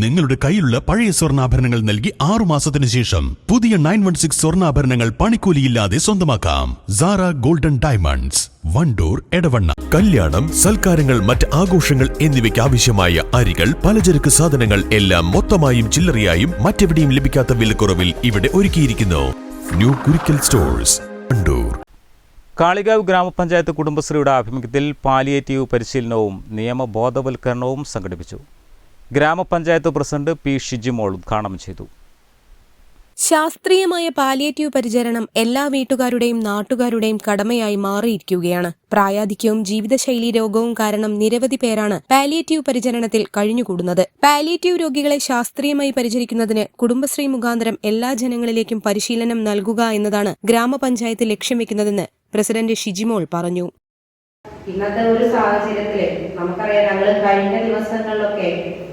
നിങ്ങളുടെ കയ്യിലുള്ള പഴയ സ്വർണാഭരണങ്ങൾ നൽകി ആറു മാസത്തിന് ശേഷം പുതിയ നയൻ വൺ സിക്സ് സ്വർണാഭരണങ്ങൾ പണിക്കൂലിയില്ലാതെ സ്വന്തമാക്കാം. Sara golden diamonds Wandoor Edavanna. കല്യാണം സൽക്കാരങ്ങൾ മറ്റ് ആഘോഷങ്ങൾ എന്നിവയ്ക്ക് ആവശ്യമായ അരികൾ പലചരക്ക് സാധനങ്ങൾ എല്ലാം മൊത്തമായും ചില്ലറയായും മറ്റെവിടെയും ലഭിക്കാത്ത വിലക്കുറവിൽ ഇവിടെ ഒരുക്കിയിരിക്കുന്നു. ന്യൂ കുരിക്കൽ സ്റ്റോഴ്സ് വണ്ടൂർ കാളികാവ് ഗ്രാമപഞ്ചായത്ത് കുടുംബശ്രീയുടെ ആഭിമുഖ്യത്തിൽ പാലിയേറ്റീവ് പരിശീലനവും നിയമബോധവൽക്കരണവും സംഘടിപ്പിച്ചു. ഗ്രാമപഞ്ചായത്ത് പ്രസിഡന്റ് പി ഷിജിമോൾ ഉദ്ഘാടനം ചെയ്തു. ശാസ്ത്രീയമായ പാലിയേറ്റീവ് പരിചരണം എല്ലാ വീട്ടുകാരുടെയും നാട്ടുകാരുടെയും കടമയായി മാറിയിരിക്കുകയാണ്. പ്രായാധിക്യവും ജീവിതശൈലി രോഗവും കാരണം നിരവധി പേരാണ് പാലിയേറ്റീവ് പരിചരണത്തിൽ കഴിഞ്ഞുകൂടുന്നത്. പാലിയേറ്റീവ് രോഗികളെ ശാസ്ത്രീയമായി പരിചരിക്കുന്നതിന് കുടുംബശ്രീ മുഖാന്തരം എല്ലാ ജനങ്ങളിലേക്കും പരിശീലനം നൽകുക എന്നതാണ് ഗ്രാമപഞ്ചായത്ത് ലക്ഷ്യം വെക്കുന്നതെന്ന് പ്രസിഡന്റ് ഷിജിമോൾ പറഞ്ഞു. ഇന്നത്തെ ഒരു സാഹചര്യത്തിൽ നമുക്കറിയാം ഞങ്ങൾ കഴിഞ്ഞ ദിവസങ്ങളിലൊക്കെ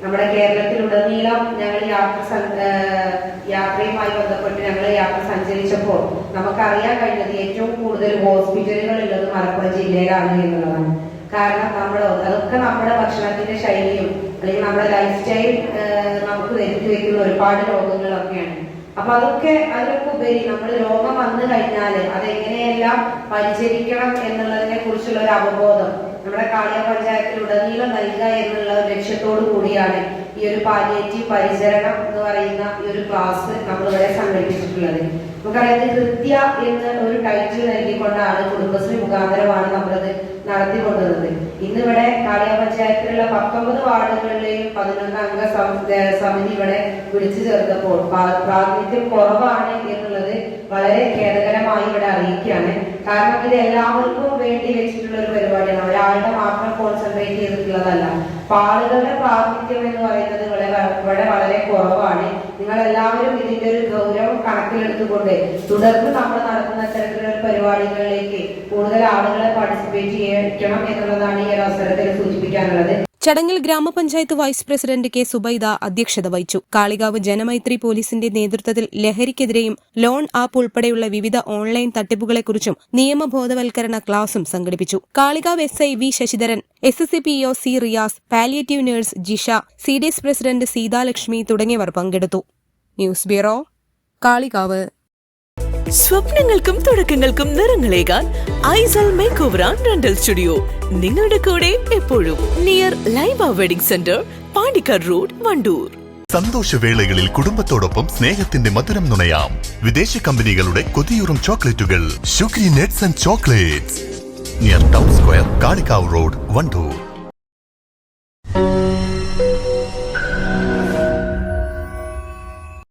നമ്മുടെ കേരളത്തിൽ കേരളത്തിലുടനീളം ഞങ്ങൾ യാത്ര യാത്രയുമായി ബന്ധപ്പെട്ട് ഞങ്ങൾ യാത്ര സഞ്ചരിച്ചപ്പോൾ നമുക്കറിയാൻ കഴിഞ്ഞത് ഏറ്റവും കൂടുതൽ ഹോസ്പിറ്റലുകൾ ഉള്ളത് മലപ്പുറം ജില്ലയിലാണ് എന്നുള്ളതാണ്. കാരണം നമ്മൾ അതൊക്കെ നമ്മുടെ ഭക്ഷണത്തിന്റെ ശൈലിയും അല്ലെങ്കിൽ നമ്മുടെ ലൈഫ് സ്റ്റൈൽ നമുക്ക് വരുത്തി വെക്കുന്ന ഒരുപാട് രോഗങ്ങളൊക്കെയാണ്. അപ്പൊ അതൊക്കെ അതിലൊക്കെ ഉപരി നമ്മൾ രോഗം വന്നു കഴിഞ്ഞാൽ അതെങ്ങനെയെല്ലാം പരിചരിക്കണം എന്നുള്ളതിനെ കുറിച്ചുള്ള ഒരു അവബോധം നമ്മുടെ കാളിയ പഞ്ചായത്തിൽ ഉടനീളം നൽകുക എന്നുള്ള ഒരു ലക്ഷ്യത്തോടു കൂടിയാണ് ഈ ഒരു പാലിയേറ്റീവ് പരിചരണം എന്ന് പറയുന്ന ഈ ഒരു ക്ലാസ് നമ്മൾ ഇവിടെ സംഘടിപ്പിച്ചിട്ടുള്ളത്. നമുക്കറിയാം കൃത്യ എന്ന് ഒരു ടൈറ്റിൽ നൽകിക്കൊണ്ടാണ് കുടുംബശ്രീ മുഖാന്തരമാണ് നമ്മളത് നടത്തിക്കൊണ്ടുവന്നത്. ഇന്നിവിടെ കാളിയ പഞ്ചായത്തിലുള്ള പത്തൊമ്പത് വാർഡുകളിലെയും പതിനൊന്ന് അംഗ സമിതി ഇവിടെ വിളിച്ചു ചേർത്തപ്പോൾ പ്രാ- പ്രാതിനിധ്യം കുറവാണ് എന്നുള്ളത് വളരെ ഖേദകരമായി ഇവിടെ അറിയിക്കുകയാണ്. കാരണം ഇത് എല്ലാവർക്കും വേണ്ടി ആളുകളുടെ പ്രാതിനിധ്യം എന്ന് പറയുന്നത് ഇവിടെ വളരെ കുറവാണ്. നിങ്ങൾ എല്ലാവരും ഇതിന്റെ ഒരു ഗൗരവം കണക്കിലെടുത്തുകൊണ്ട് തുടർന്ന് നമ്മൾ നടത്തുന്ന തരത്തിലുള്ള പരിപാടികളിലേക്ക് കൂടുതൽ ആളുകളെ പാർട്ടിസിപ്പേറ്റ് ചെയ്യണം എന്നുള്ളതാണ് ഈ ഒരു അവസരത്തിൽ ചടങ്ങിൽ ഗ്രാമപഞ്ചായത്ത് വൈസ് പ്രസിഡന്റ് കെ സുബൈദ അധ്യക്ഷത വഹിച്ചു. കാളികാവ് ജനമൈത്രി പോലീസിന്റെ നേതൃത്വത്തിൽ ലഹരിക്കെതിരെയും ലോൺ ആപ്പ് ഉൾപ്പെടെയുള്ള വിവിധ ഓൺലൈൻ തട്ടിപ്പുകളെക്കുറിച്ചും നിയമബോധവൽക്കരണ ക്ലാസും സംഘടിപ്പിച്ചു. Kalikavu S I V Sasidharan S S P O C Riyas palliative nurse Jisha C D S president Seethalakshmi തുടങ്ങിയവർ പങ്കെടുത്തു. News bureau Kalikavu. സ്വപ്നങ്ങൾക്കും തുടക്കങ്ങൾക്കും നിറങ്ങളേകാൻ Aisal makeover and rental studio. നിങ്ങളുടെ കൂടെ എപ്പോഴും near Laiba wedding centre Pandikkad road Wandoor. സന്തോഷവേളകളിൽ കുടുംബത്തോടൊപ്പം സ്നേഹത്തിന്റെ മധുരം നുണയാം. വിദേശ കമ്പനികളുടെ കൊതിയൂറും ചോക്ലേറ്റുകൾ. Sugary nuts and chocolates. Near town square Kalikavu road Wandoor.